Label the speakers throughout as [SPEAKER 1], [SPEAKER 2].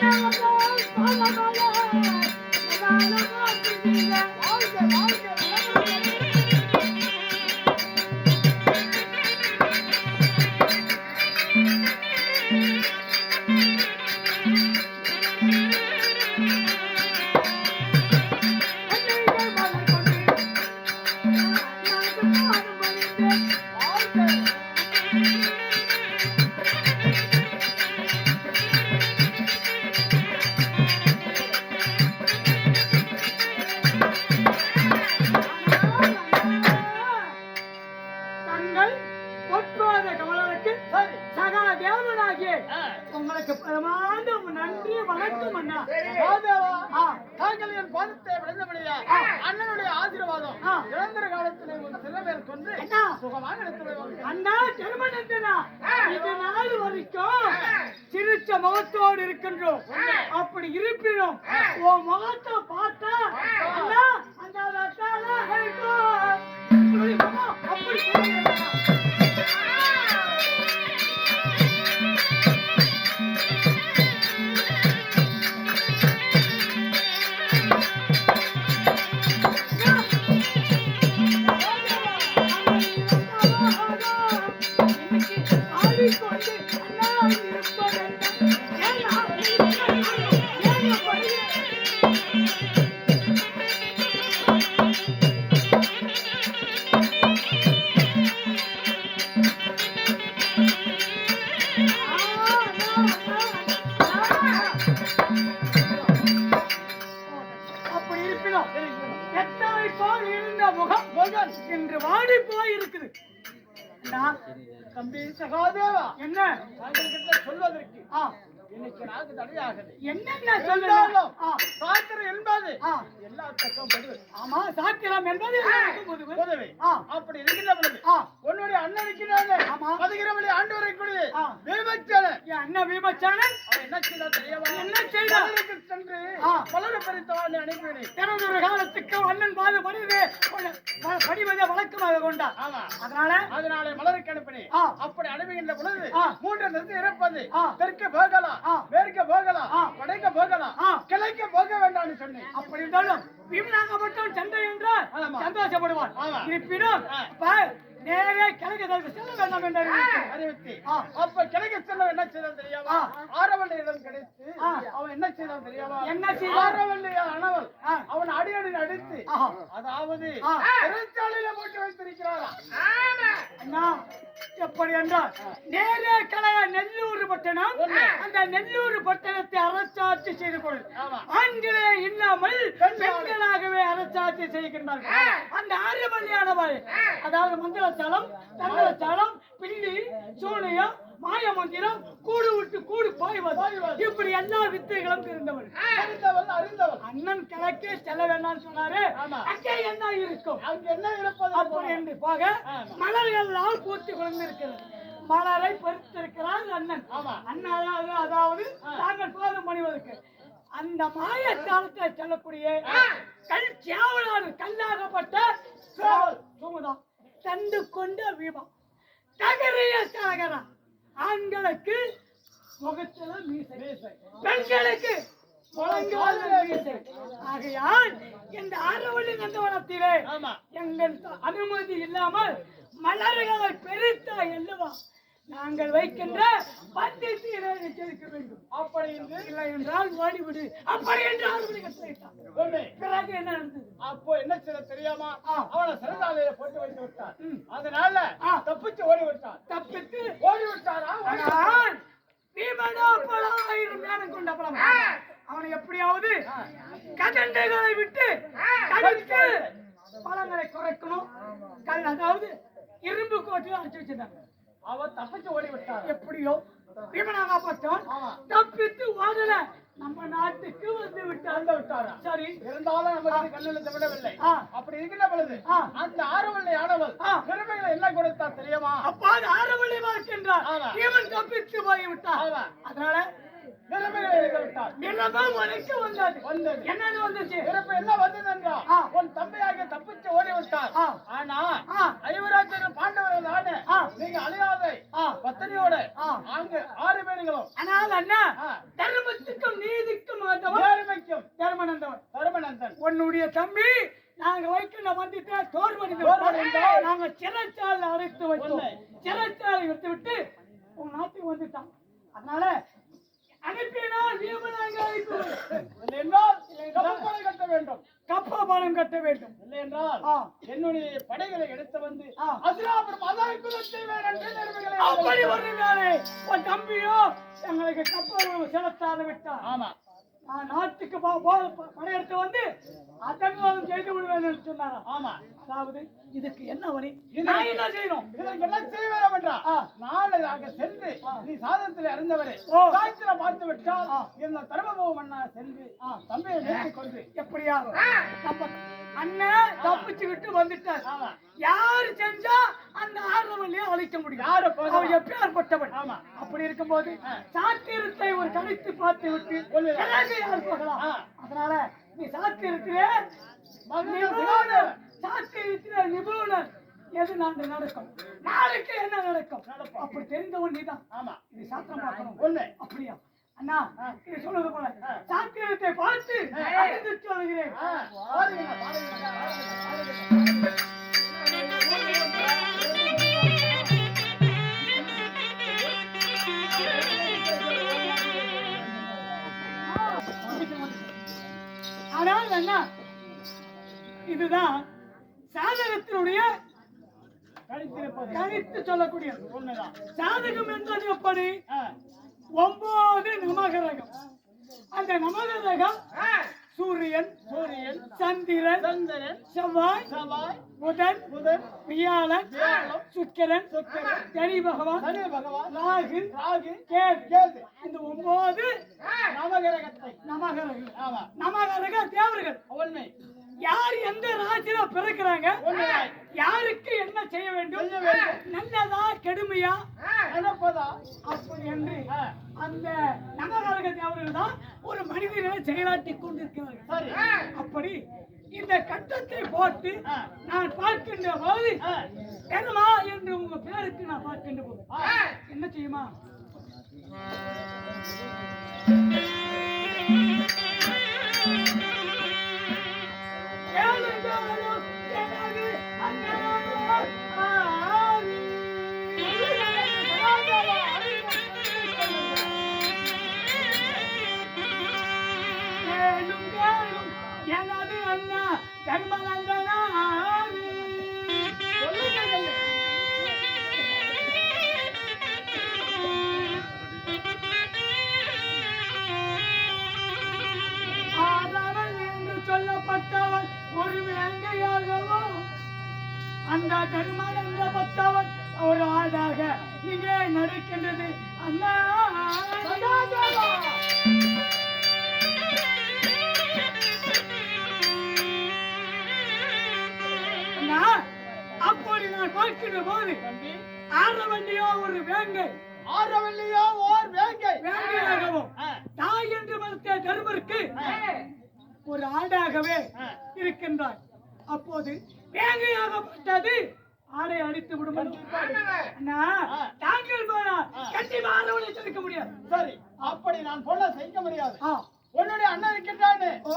[SPEAKER 1] தங்கள்
[SPEAKER 2] இழந்திர காலத்திலே ஒரு சிறுவர் கொண்டு எடுத்து வருவார்கள்.
[SPEAKER 1] அண்ணா இது நாள் வரைக்கும் சிரிச்ச முகத்தோடு இருக்கின்றோம். அப்படி இருப்பினும் உன் முகத்தை பார்த்தா அண்ணா அந்த
[SPEAKER 2] நாக்கு தடையாகுது.
[SPEAKER 1] என்னென்ன சொல்லலாம்
[SPEAKER 2] இருந்தாலும்
[SPEAKER 1] ஆ,
[SPEAKER 2] சாத்திரம் என்பது. எல்லா பக்கம் படுவது
[SPEAKER 1] ஆமா சாத்திரம் என்பது.
[SPEAKER 2] உதவி அப்படி இருக்கின்ற பொழுது உன்னுடைய அண்ணன் இருக்கிறாங்க
[SPEAKER 1] ஆமா.
[SPEAKER 2] பதிகிரமணி ஆண்டு வரைக்கூடிய. விமர்சன
[SPEAKER 1] என் அண்ணன்
[SPEAKER 2] அவன் என்ன செய்தா
[SPEAKER 1] என்ன?
[SPEAKER 2] மலருக்கு சென்று
[SPEAKER 1] ஆ.
[SPEAKER 2] மலர பறித்தவான் அனுப்பினேன்
[SPEAKER 1] பிறந்தொரு காலத்துக்கு அண்ணன் பாது படிவே படிவதை வழக்கமாக கொண்டார் அதனால
[SPEAKER 2] அதனாலே மலருக்கு அனுப்பினேன். அப்படி அனுப்புகின்ற பொழுது. மூன்று நிறுத்தி இறப்பது. தெற்க போகலாம். மேற்க போகலாம். வடக்க போகலாம்
[SPEAKER 1] ஆ.
[SPEAKER 2] கிழக்க போக வேண்டாம்னு சொன்னேன்
[SPEAKER 1] அப்படி இருந்தாலும் பீமனாகப்பட்டவன் சண்டை என்றால்
[SPEAKER 2] ஆமா.
[SPEAKER 1] இருப்பினும் நேரே கிழக்கு செல்ல வேண்டாம் என்று.
[SPEAKER 2] அறிவித்து. அப்ப கிழக்கு செல்ல என்ன செய்தான் தெரியாமா. ஆரவல்லியிடம் கிடைத்து. அவன் என்ன செய்தான் தெரியாமா
[SPEAKER 1] என்ன செய்தான்?
[SPEAKER 2] ஆரவல்லி அணவல். அவன் அடியடி அடித்து. அதாவது. சிறைச்சாலையில போட்டு
[SPEAKER 1] அண்ணா எப்படி என்றால் நேரே கலைய நெல்லூர் பட்டணம் அந்த நெல்லூர் பட்டணத்தை அரசாட்சி செய்து கொள். ஆண்களே இல்லாமல் பெண்களாகவே அரசாட்சி செய்கின்றார்கள். அந்த ஆறுமணியானவள் அதாவது மந்திரச்சாலம் தந்திரச்சாலம் பில்லி சூனியம் மாய மந்திரம் கூடு விட்டு கூடு பாய்வது. இப்படி எல்லா வித்தைகளும் இருந்தவள்
[SPEAKER 2] அறிந்தவள் அறிந்தவள்
[SPEAKER 1] அண்ணன் கிழக்கே செல்ல வேண்டாம்னு சொன்னாரு. அங்கே என்ன இருக்கும்?
[SPEAKER 2] அங்க என்ன இருப்பது?
[SPEAKER 1] அப்படி என்று போக
[SPEAKER 2] ஆமா.
[SPEAKER 1] மலர்கள்லாம் பூத்து கொண்டிருக்கிறது மலரை பறித்திருக்கிறார் அண்ணன். அண்ணன் அதாவது அதாவது தாங்கள் பாதம் பணிவதற்கு அந்த மாய காலத்தை செல்லக்கூடிய கல் சேவலாறு கல்லாகப்பட்ட சேவல் சுமதம் தந்து கொண்ட வீபம் தகரிய சாகரா. ஆண்களுக்கு முகத்துல மீசை. பெண்களுக்கு முழங்கால மீசை. ஆகையால் இந்த ஆரவள்ளி நந்தவனத்திலே
[SPEAKER 2] ஆமா.
[SPEAKER 1] எங்கள் அனுமதி இல்லாமல் மலர்களை பெருத்தா அல்லவா நாங்கள் வைக்கின்ற பந்தயத்தை எச்சரிக்க வேண்டும்.
[SPEAKER 2] அப்படி
[SPEAKER 1] இல்லை என்றால் ஓடிவிடு. அப்படி என்று ஆறுமணி கட்டளையிட்டான்.
[SPEAKER 2] சொன்னேன்.
[SPEAKER 1] பிறகு என்ன நடந்தது?
[SPEAKER 2] அப்போ என்ன செய்த தெரியாமா. அவனை சிறைச்சாலையில போட்டு வைத்து விட்டார்
[SPEAKER 1] ம்.
[SPEAKER 2] அதனால
[SPEAKER 1] ஆ.
[SPEAKER 2] தப்பிச்சு ஓடி விட்டான்
[SPEAKER 1] தப்பித்து
[SPEAKER 2] ஓடி விட்டாரா ஓடி
[SPEAKER 1] ஆனால் பீமனோ பல ஆயிரம் ஞானம் கொண்ட பலம் அவனை எப்படியாவது கதண்டைகளை விட்டு கடித்து பழங்களை குறைக்கணும் கல் அதாவது இரும்பு கோட்டில் அடிச்சு வச்சிருந்தாங்க
[SPEAKER 2] அவன் தப்பிச்சு ஓடி விட்டார்
[SPEAKER 1] எப்படியோ பீமனாகப்பட்டவன்
[SPEAKER 2] ஆமா.
[SPEAKER 1] தப்பித்து ஓடல நம்ம நாட்டுக்கு வந்து விட்டான்
[SPEAKER 2] வந்து விட்டாரா
[SPEAKER 1] சரி
[SPEAKER 2] இருந்தாலும் நமக்கு கண்ணில் விடவில்லை
[SPEAKER 1] ஆ.
[SPEAKER 2] அப்படி இருக்கிற பொழுது. அந்த ஆரவல்லை ஆடவள். பெருமைகளை என்ன கொடுத்தா தெரியுமா
[SPEAKER 1] அப்பாது ஆரவழி பார்க்கின்றார்
[SPEAKER 2] ஆமா.
[SPEAKER 1] பீமன் தப்பித்து போய் விட்டான்
[SPEAKER 2] ஆமா.
[SPEAKER 1] அதனால நிலமும் உனக்கு வந்தது. வந்துச்சு?
[SPEAKER 2] பிறப்பு என்ன வந்தது என்றால்
[SPEAKER 1] ஆ.
[SPEAKER 2] உன் தம்பியாக தப்பிச்சு ஓடி விட்டார். ஆனா. ஐவராஜன் பாண்டவர்கள் நாடு
[SPEAKER 1] ஆ.
[SPEAKER 2] நீங்க அழியாதை. பத்தனியோட. அங்க ஆறு பேருங்களும்
[SPEAKER 1] ஆனால் அண்ணா. தர்மத்துக்கும் நீதி தர்மநந்தவன்.
[SPEAKER 2] தருமநந்தன்.
[SPEAKER 1] உன்னுடைய தம்பி நாங்க வைக்கின்ற மந்திரத்தை தோல்வடைந்து
[SPEAKER 2] தோல்வடைந்தால்
[SPEAKER 1] நாங்க சிறைச்சாலை அடைத்து வைத்தோம். சிறைச்சாலை விட்டு விட்டு உன் நாட்டுக்கு வந்துட்டான். அதனால அனுப்பினால்
[SPEAKER 2] இல்லை என்றால் கப்பற்படை கட்ட வேண்டும்.
[SPEAKER 1] கப்பா பாலம் கட்ட வேண்டும்.
[SPEAKER 2] இல்லை என்றால். என்னுடைய படைகளை எடுத்து வந்து. அசுராபுரம் என்று நெருப்புகளை
[SPEAKER 1] அப்படி ஒரு நாளே தம்பியோ எங்களுக்கு கப்பல் செலுத்தாத விட்டான்
[SPEAKER 2] ஆமா.
[SPEAKER 1] நாட்டுக்கு படையெடுத்து வந்து அசங்கவாதம் செய்து விடுவேன் என்று சொன்னாராம்
[SPEAKER 2] ஆமா.
[SPEAKER 1] அதாவது இதுக்கு என்ன
[SPEAKER 2] இது-
[SPEAKER 1] நான் என்ன செய்யணும்?
[SPEAKER 2] என்ன செய்ய வேண்டும் என்றா. நாளையாக சென்று நீ சாதத்தில் அறிந்தவரே
[SPEAKER 1] ஓ.
[SPEAKER 2] சாய்த்திர பார்த்து விட்டால். இந்த தர்மபுவ மன்னா சென்று தம்பியை கொண்டு
[SPEAKER 1] எப்படியாவது. நம்ம அண்ணன் தப்பிச்சுக்கிட்டு வந்துட்டார். யாரு செஞ்சா அந்த ஆர்வலையே அழிக்க முடியும்? அவன் எப்பேற்பட்டவன். அப்படி இருக்கும்போது. சாத்திரத்தை ஒரு கணித்து பார்த்து விட்டு யார் போகலாம். அதனால நீ சாத்திரத்திலே நிபுணர் சாத்திரத்திலே நிபுணர். எது நாடு நடக்கும்? நாளைக்கு என்ன நடக்கும்?
[SPEAKER 2] நடக்கும்.
[SPEAKER 1] அப்படி தெரிந்தவன் நீதான்.
[SPEAKER 2] ஆமா.
[SPEAKER 1] இது சாத்திரம் பார்க்கணும்.
[SPEAKER 2] ஒண்ணு
[SPEAKER 1] அப்படியா? அண்ணா சொல்றது போல. சாத்திரத்தை பார்த்து. அறிந்து சொல்கிறேன்
[SPEAKER 2] பாருங்க.
[SPEAKER 1] ஆனால் அண்ணா இதுதான் சாதகத்தினுடைய கணித்து சொல்லக்கூடியது.
[SPEAKER 2] ஒண்ணுதான்.
[SPEAKER 1] சாதகம் என்பது எப்படி? ஒன்பது நவகிரகம் அந்த நவகிரகம் சூரியன்
[SPEAKER 2] சூரியன்
[SPEAKER 1] சந்திரன்
[SPEAKER 2] சந்திரன்
[SPEAKER 1] செவ்வாய்
[SPEAKER 2] செவ்வாய்
[SPEAKER 1] புதன்
[SPEAKER 2] புதன்
[SPEAKER 1] வியாழன்
[SPEAKER 2] வியாழன்,
[SPEAKER 1] சுக்கிரன்
[SPEAKER 2] சுக்கிரன்,
[SPEAKER 1] சனி பகவான்
[SPEAKER 2] சனி பகவான்
[SPEAKER 1] ராகு
[SPEAKER 2] ராகு
[SPEAKER 1] கேது.
[SPEAKER 2] கேது.
[SPEAKER 1] இந்த ஒன்பது
[SPEAKER 2] நவகிரகத்தை
[SPEAKER 1] நவகிரகங்கள்
[SPEAKER 2] ஆமா.
[SPEAKER 1] நவகிரக தேவர்கள்.
[SPEAKER 2] உண்மை
[SPEAKER 1] யார் எந்த ராசியில பிறக்கிறாங்க? யாருக்கு என்ன செய்ய வேண்டும். நல்லதா கெடுமையா? என்று அந்த நவகிரக தேவர்கள் தான் ஒரு மனிதனை செயலாட்டி கொண்டிருக்கிறார்கள். அப்படி இந்த கட்டத்தை போட்டு. நான் பார்க்கின்ற போது என்னமா என்று உங்க பேருக்கு நான் பார்க்கின்ற போது. என்ன செய்யுமா? சொல்லப்பட்டவன் ஒரு வேங்கையாகவும் அந்த தருமன் என்ற பத்தவன் ஒரு ஆடாக இங்கே நடக்கின்றது. அண்ணா, ஆரவண்டியோ ஒரு வேங்கை.
[SPEAKER 2] ஆரவல்லியோ ஓர் வேங்கை.
[SPEAKER 1] வேங்கையாகவும் தாய் என்று மறுத்த தருமருக்கு ஒரு ஆடாகவே. இருக்கின்றார். அப்போது வேங்கையாகப்பட்டது ஆடை அடித்து விடும். தாங்கள். கண்டிப்பா ஆடவனை தடுக்க முடியாது.
[SPEAKER 2] சரி அப்படி நான் பொண்ணை செய்ய முடியாது. உன்னுடைய அண்ணன் இருக்கின்றானே.
[SPEAKER 1] ஓ.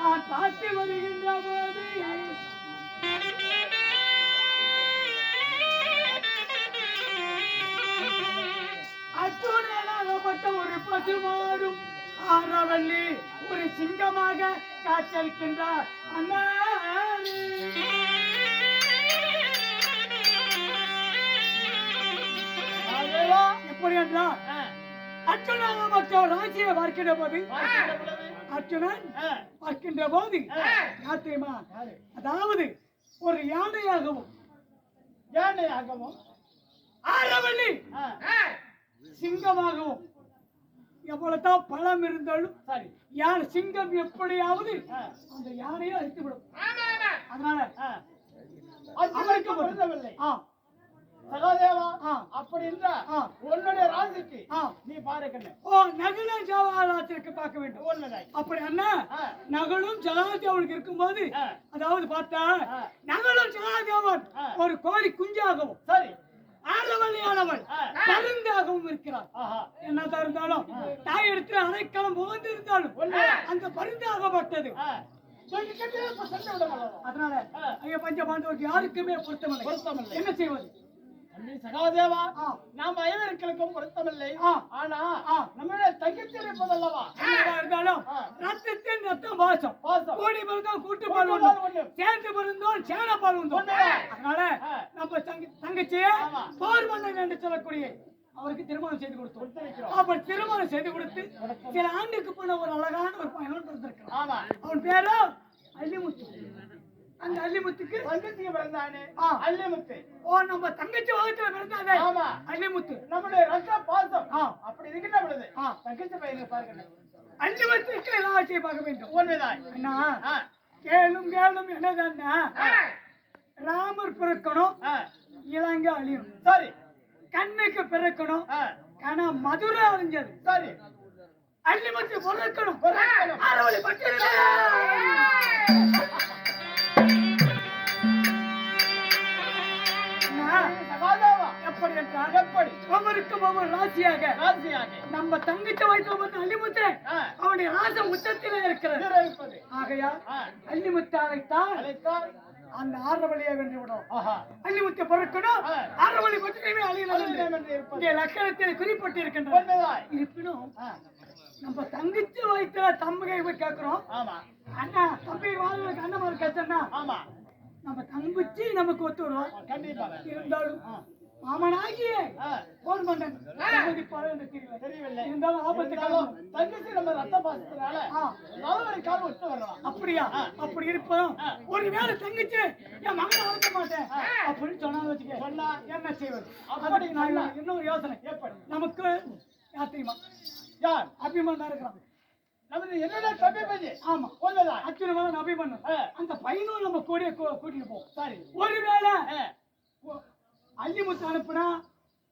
[SPEAKER 2] நான்
[SPEAKER 1] பார்த்து வருகின்ற போது அர்ஜுனனாகப்பட்ட ஒரு பசுமாடும் ஆரவல்லி ஒரு சிங்கமாக காத்திருக்கின்றார் அண்ணா? எப்படி என்றால்
[SPEAKER 2] ஆ,
[SPEAKER 1] அர்ஜுனாகப்பட்ட ஒரு ராசியை பார்க்கின்ற போது
[SPEAKER 2] ஆ,
[SPEAKER 1] பார்க்கின்ற போது. யார் தெரியுமா
[SPEAKER 2] யாரு?
[SPEAKER 1] அதாவது ஒரு யானையாகவும்
[SPEAKER 2] யானையாகவும்
[SPEAKER 1] ஆரவல்லி
[SPEAKER 2] ஆ,
[SPEAKER 1] சிங்கமாகவும் எவ்வளவுதான் பழம் இருந்தாலும்
[SPEAKER 2] சரி.
[SPEAKER 1] யானை சிங்கம் எப்படியாவது. அந்த யானையை அழித்து விடும் அதனால
[SPEAKER 2] பொருந்தவில்லை.
[SPEAKER 1] ஆ.
[SPEAKER 2] சகாதேவா. அப்படி இருந்தா. உன்னுடைய ராசிக்கு நீ பாருக்கண்ணு
[SPEAKER 1] ஓ நகுல ஜவாலாத்திற்கு பார்க்க வேண்டும் அப்படி அண்ணா. நகலும் ஜகாதேவனுக்கு இருக்கும்போது. அதாவது பார்த்தா. நகலும் ஜகாதேவன். ஒரு கோழி குஞ்சாகவும்
[SPEAKER 2] சரி
[SPEAKER 1] ஆரவல்லியானவள்
[SPEAKER 2] ஆ.
[SPEAKER 1] பருந்தாகவும் இருக்கிறார் என்னதான் இருந்தாலும் தாய் இடத்துல அடைக்கலம் புகுந்து இருந்தாலும். அந்த பருந்தாகப்பட்டது. அதனால. ஐயா பஞ்ச பாண்டவருக்கு யாருக்குமே பொருத்தமில்லை. என்ன செய்வது
[SPEAKER 2] சகாதேவா. நாம் ஐவருக்களுக்கும் பொருத்தமில்லை. ஆனா. நம்மளுடைய தங்கச்சி இருப்பதல்லவா
[SPEAKER 1] இருந்தாலும். ரத்தத்தின் ரத்தம் வாசம்
[SPEAKER 2] பாசம்.
[SPEAKER 1] கூடி பிறந்தோம் கூட்டு பால் உண்டும். சேர்ந்து பிறந்தோம் சேன பால்
[SPEAKER 2] உண்மைதான்.
[SPEAKER 1] அதனால. நம்ம தங்க தங்கச்சியை
[SPEAKER 2] ஆமா.
[SPEAKER 1] போர் மன்னன் என்று சொல்லக்கூடிய அவருக்கு திருமணம் செய்து கொடுத்தோம். அப்ப திருமணம் செய்து கொடுத்து சில ஆண்டுக்கு போன ஒரு அழகான ஒரு பையன் பிறந்திருக்கிறான் அவன் பேரோ அள்ளிமுத்து அந்த அள்ளிமுத்துக்கு
[SPEAKER 2] தங்கச்சிக்கு பிறந்தானே. அல்லமுத்து
[SPEAKER 1] ஓ நம்ம தங்கச்சி வகத்துல பிறந்தானே
[SPEAKER 2] ஆமா.
[SPEAKER 1] அள்ளிமுத்து
[SPEAKER 2] நம்முடைய ரத்த பாசம்
[SPEAKER 1] ஆ.
[SPEAKER 2] அப்படி இருக்கின்ற பொழுது
[SPEAKER 1] ஆ.
[SPEAKER 2] தங்கச்சி பையனை பாருங்க
[SPEAKER 1] அள்ளிமுத்துக்கு எல்லாத்தையும் பார்க்க வேண்டும்
[SPEAKER 2] உண்மைதான்
[SPEAKER 1] அண்ணா. கேளும் கேளும் என்னதாண்ணா
[SPEAKER 2] ஆ.
[SPEAKER 1] ராமர் பிறக்கணும். இலங்கை அழியும்
[SPEAKER 2] சரி
[SPEAKER 1] கண்ணுக்கு பிறக்கணும். ஆனா மதுரை அழிஞ்சது
[SPEAKER 2] சரி
[SPEAKER 1] அள்ளிமுத்து பிறக்கணும்
[SPEAKER 2] பிறக்கணும்.
[SPEAKER 1] அறுவடை ராசியாக
[SPEAKER 2] ராசியாக.
[SPEAKER 1] நம்ம தங்கச்சி வைத்து வந்து அள்ளிமுத்து. அவனுடைய ராசம் உச்சத்திலே இருக்கிறது.
[SPEAKER 2] இருப்பது.
[SPEAKER 1] ஆகையால்
[SPEAKER 2] ஆ.
[SPEAKER 1] அள்ளிமுத்து அழைத்தால்
[SPEAKER 2] அழைத்தால்
[SPEAKER 1] அந்த ஆரவழியை வென்று விடும்
[SPEAKER 2] ஆஹா.
[SPEAKER 1] அள்ளிமுத்து பொறுக்கணும்.
[SPEAKER 2] ஆ.
[SPEAKER 1] ஆரவழி பற்றியுமே அழியணும்
[SPEAKER 2] அழியணும் என்று இருப்பது.
[SPEAKER 1] இங்கே லக்கணத்தில் குறிப்பிட்டு இருக்கின்றது
[SPEAKER 2] உண்மைதான்
[SPEAKER 1] இருப்பினும். நம்ம தங்கச்சி வயிற்றுல தம்பிகை போய் கேட்கிறோம். அண்ணா தம்பி வாழ்வுக்கு அண்ணன் மாதிரி கேட்டா
[SPEAKER 2] ஆமா.
[SPEAKER 1] நம்ம தங்கச்சி நமக்கு ஒத்து வரும்
[SPEAKER 2] கண்டிப்பாக
[SPEAKER 1] இருந்தாலும். மாமனாகிய. போன் தெரியல.
[SPEAKER 2] தெரியவில்லை.
[SPEAKER 1] இருந்தாலும் ஆபத்து காலம்.
[SPEAKER 2] தங்கச்சி நம்ம ரத்த பாசத்தினால ஒரு காலம் விட்டு வரலாம்
[SPEAKER 1] அப்படியா? அப்படி இருப்பதும்
[SPEAKER 2] ஆ.
[SPEAKER 1] ஒரு வேளை தங்கச்சி என் மகனை வளர்க்க மாட்டேன் அப்படின்னு சொன்னாலும் வச்சுக்க.
[SPEAKER 2] சொன்னா?
[SPEAKER 1] என்ன செய்வது?
[SPEAKER 2] அப்படி
[SPEAKER 1] நான்
[SPEAKER 2] சொன்னா.
[SPEAKER 1] இன்னொரு யோசனை.
[SPEAKER 2] எப்படி
[SPEAKER 1] நமக்கு யார் தெரியுமா
[SPEAKER 2] யார்?
[SPEAKER 1] அபிமன் இருக்கிறான்.
[SPEAKER 2] நமது என்னென்ன தம்பி பையன்?
[SPEAKER 1] ஆமா. மகன் அபிமன்னன்
[SPEAKER 2] ஆ.
[SPEAKER 1] அந்த பையனும் நம்ம கூடிய கூட்டிட்டு போவோம்
[SPEAKER 2] சரி.
[SPEAKER 1] ஒருவேளை அள்ளிமுத்து அனுப்புனா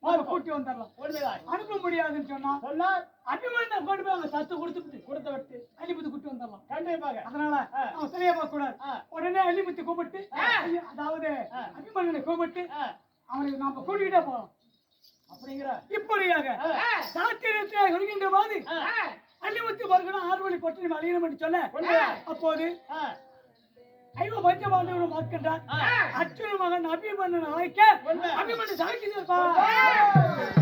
[SPEAKER 1] நம்ம கூட்டி வந்துடலாம் அனுப்ப முடியாதுன்னு சொன்னா
[SPEAKER 2] சொன்னா
[SPEAKER 1] அபிமன்ன கொண்டு போய் அங்க சத்து கொடுத்துட்டு
[SPEAKER 2] கொடுத்து விட்டு
[SPEAKER 1] அள்ளிமுத்து கூட்டி வந்துடலாம்
[SPEAKER 2] கண்டிப்பாக
[SPEAKER 1] அதனால. அவன் சரியா பார்க்க கூடாது. உடனே அள்ளிமுத்து கூப்பிட்டு அதாவது. அபிமன்னனை கூப்பிட்டு. அவனுக்கு நாம கூட்டிகிட்டே போகலாம்
[SPEAKER 2] அப்படிங்கிற
[SPEAKER 1] இப்படியாக. சாத்திரத்தை வருகின்ற போது. அள்ளிமுத்து பார்க்கணும் ஆறுவழி பற்றி அழியணும் என்று சொல்ல
[SPEAKER 2] உண்மையா?
[SPEAKER 1] அப்போது ஐவ பஞ்சபாண்டவரும் பார்க்கின்றார்
[SPEAKER 2] ஆ.
[SPEAKER 1] அச்சுன மகன் அபிமன்னன் அழைக்க. அபிமன்னன் சாய்க்கிறார்